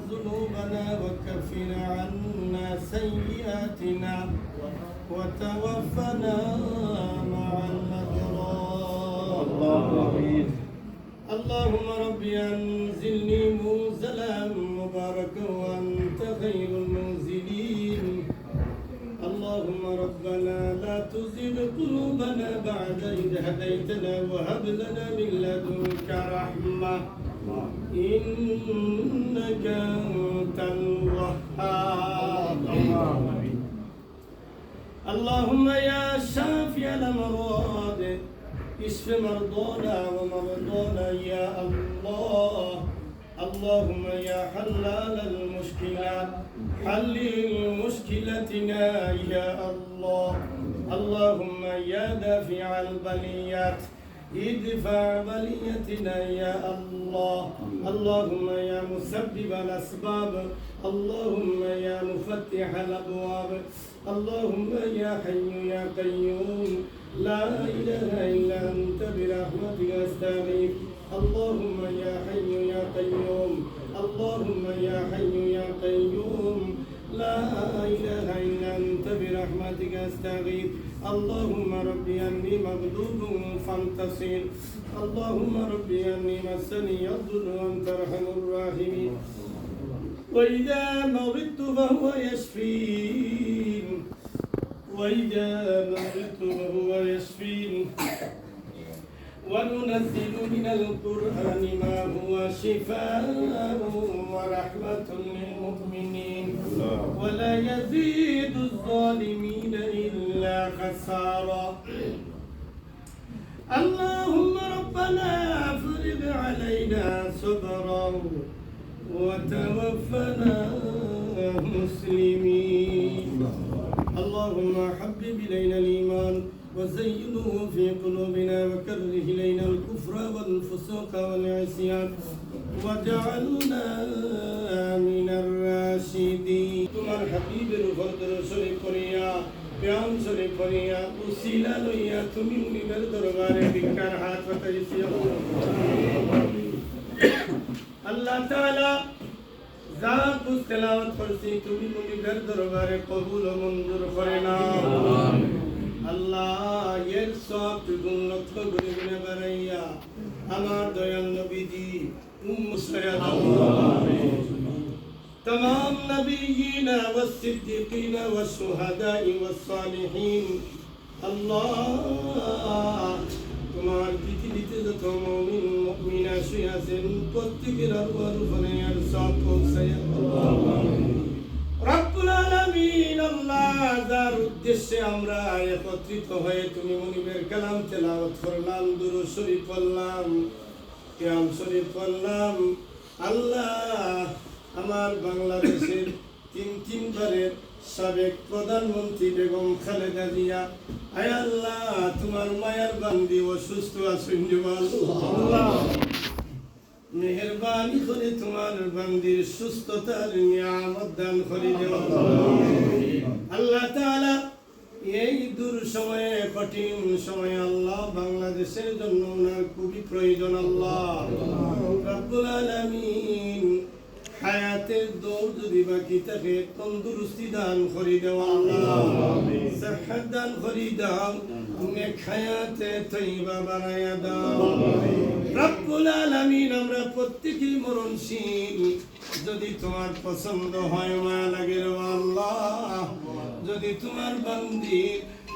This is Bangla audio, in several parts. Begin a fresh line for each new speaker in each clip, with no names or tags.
ذنوبنا وكفر عنا سيئاتنا وتوفنا مع الأبرار. اللهم ربي أنزلني منزلا مباركا وأنت خير المنزلين. اللهم ربنا لا تزغ قلوبنا بعد إذ هديتنا وهب لنا من لدنك رحمة. إنك أنت الوهاب. اللهم يا شافي الأمراض اشف مرضانا ومرضانا يا الله. اللهم يا حلال المشكلات حلل مشكلتنا يا الله. اللهم يا دافع البليات ادفع بليتنا يا الله. اللهم يا مسبب الأسباب. اللهم يا مفتح الأبواب. اللهم يا حي يا قيوم. لا إله إلا أنت برحمتك أستغيث. اللهم يا حي يا قيوم. اللهم يا حي يا قيوم. لا إله إلا أنت برحمتك أستغيث. اللهم ربي أني مغلوب فانتصر اللهم ربي أني مسني الضر وأنت أرحم الراحمين. وإذا مرضت فهو يشفين. وإذا مرضت فهو يشفين. وننزل من القرآن ما هو شفاء ورحمة للمؤمنين ولا يزيد الظالمين إلا خسارا. اللهم ربنا افرض علينا صبرا وتوفنا مسلمين. اللهم حبب إلينا الإيمان. وزينه في قلوبنا وكره إلينا الكفر والفسوق والعصيان وجعلنا من الراشدين তোমার হাবিবের উপর দরশরী করিয়া প্যাম শরী করিয়া উসিলা লইয়া তুমি মুনিবের দরবারে ভিক্ষার হাত পাতাইছি আল্লাহ তাআলা যা কুছ তেলাওয়াত করছি তুমি মুনিবের দরবারে কবুল ও মঞ্জুর করে নাও আল্লাহ এর সব গুণ লক্ষ্য করে গুণে বাড়াইয়া আমার দয়াল নবীজি উম্মু تمام نبيين والصديقين والشهداء والصالحين الله তোমার পৃথিবীতে যত মমিন মমিনা শুয়ে আছেন প্রত্যেকের আল্লাহর উপরে আর সব পৌঁছায় রব্বুল আলামিন আল্লাহ যার উদ্দেশ্যে আমরা একত্রিত হয়ে তুমি মনিবের কালাম তেলাওয়াত করলাম, দুরূদ শরীফ পড়লাম, কিয়াম শরীফ পড়লাম। আল্লাহ আমার বাংলাদেশের তিন তিনবারের সাবেক প্রধানমন্ত্রী বেগম খালেদা জিয়া, আয় আল্লাহ, তোমার মায়ার বান্দি অসুস্থ আছেন আল্লাহ। মেহরবানি করে তোমার বান্দির সুস্থতার নিয়ামত দান করে দেওয়া আল্লাহ তাআলা এই দূর সময়ে, কঠিন সময়ে আল্লাহ বাংলাদেশের জন্য ওনার খুবই প্রয়োজন আল্লাহ। রাব্বুল আলামিন হায়াতের দৌড় যদি বাকি থাকে তন্দুরুস্তি দান করে দেওয়া আল্লাহ। সাহায্য দান করে দাও তৈবা বানায়া দাও। রব্বুল আলামিন আমরা প্রত্যেকেই মরণশীল। যদি তোমার পছন্দ হয় মায়া লাগে আল্লাহ। যদি তোমার বান্দি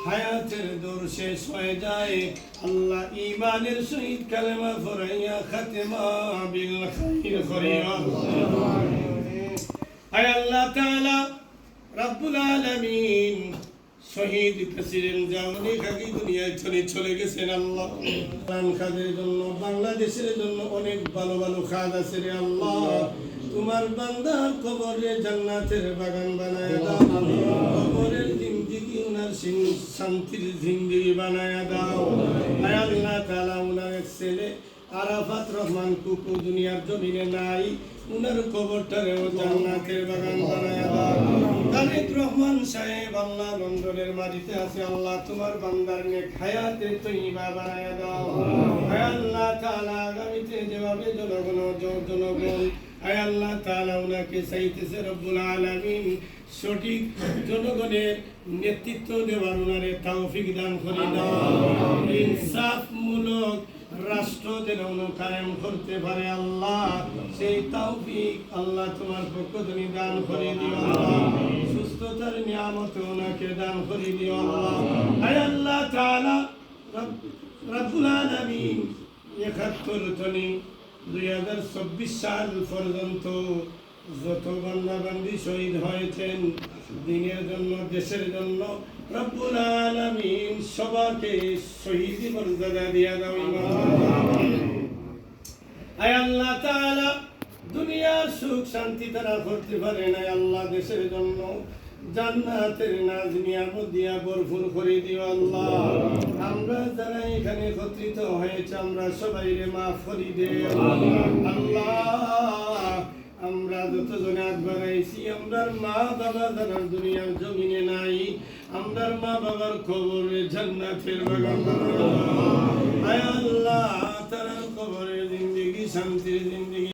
হায়াতের দৌর শেষ হয়ে যায় আল্লাহ ইমানের সহিত কালেমা ফরাইয়া খাতেমা বিল খাইর করিয়া আয় আল্লাহ তাআলা, রব্বুল আলামিন। শহীদ প্রেসিডেন্ট জামানি খাকি দুনিয়ায় চলে চলে গেছেন আল্লাহ। কোরআন খাদের জন্য, বাংলাদেশের জন্য অনেক ভালো ভালো খাদ আছে রে আল্লাহ। তোমার বান্দার কবরে জান্নাতের বাগান বানায় দাও। কবরের জিন্দিগি উনার শান্তির জিন্দিগি বানায় দাও। আয় আল্লাহ তাআলা, উনার ছেলে আরাফাত রহমান কুকু দুনিয়ার জমিনে নাই। উনার কবরটারেও জান্নাতের বাগান বানায় তারেক রহমান সাহেব আল্লাহ লন্ডনের মাটিতে আছে, আল্লাহ তোমার বান্দার নেক হায়াতে তৈবা বানায় দাও। আল্লাহ তাআলা আগামীতে যেভাবে জনগণ জনগণ আয় আল্লাহ তাআলা ওনাকে চাইতেছে রব্বুল আলামিন সঠিক জনগণের নেতৃত্ব দেওয়ার ওনারে তৌফিক দান করে দাও। ইনসাফমূলক রাষ্ট্র যেন কায়েম করতে পারে আল্লাহ, সেই তৌফিক আল্লাহ তোমার পক্ষ তুমি দান করে দিও আল্লাহ। সুস্থতার নিয়ামত ওনাকে দান করে দিও আল্লাহ। আয় আল্লাহ তাআলা, রব- রব্বুল আলামিন একাত্তর তনি দুই হাজার চব্বিশ সাল পর্যন্ত যত বান্দি শহীদ হয়েছেন, দিনের জন্য, দেশের জন্য রব্বুল আলামিন সবাকে শহীদ মর্যাদা দিয়া দাও। আয় আল্লাহ তাআলা দুনিয়ার সুখ শান্তি তারা করতে পারে না আল্লাহ দেশের জন্য জান্নাতের নাজ নিয়ামত দিয়া ভরপুর করে দিও আল্লাহ। আমরা যারা এখানে একত্রিত হয়েছে, আমরা সবাই রে মাফ করি দে। আল্লাহ আমরা যত আগ বাড়াইছি আমরার মা বাবা দাদার দুনিয়ার জমিনে নাই। আমরার মা বাবার খবরে জান্নাতের বাগান আয় আল্লাহ তারা খবরে জিন্দগি, শান্তির জিন্দগি।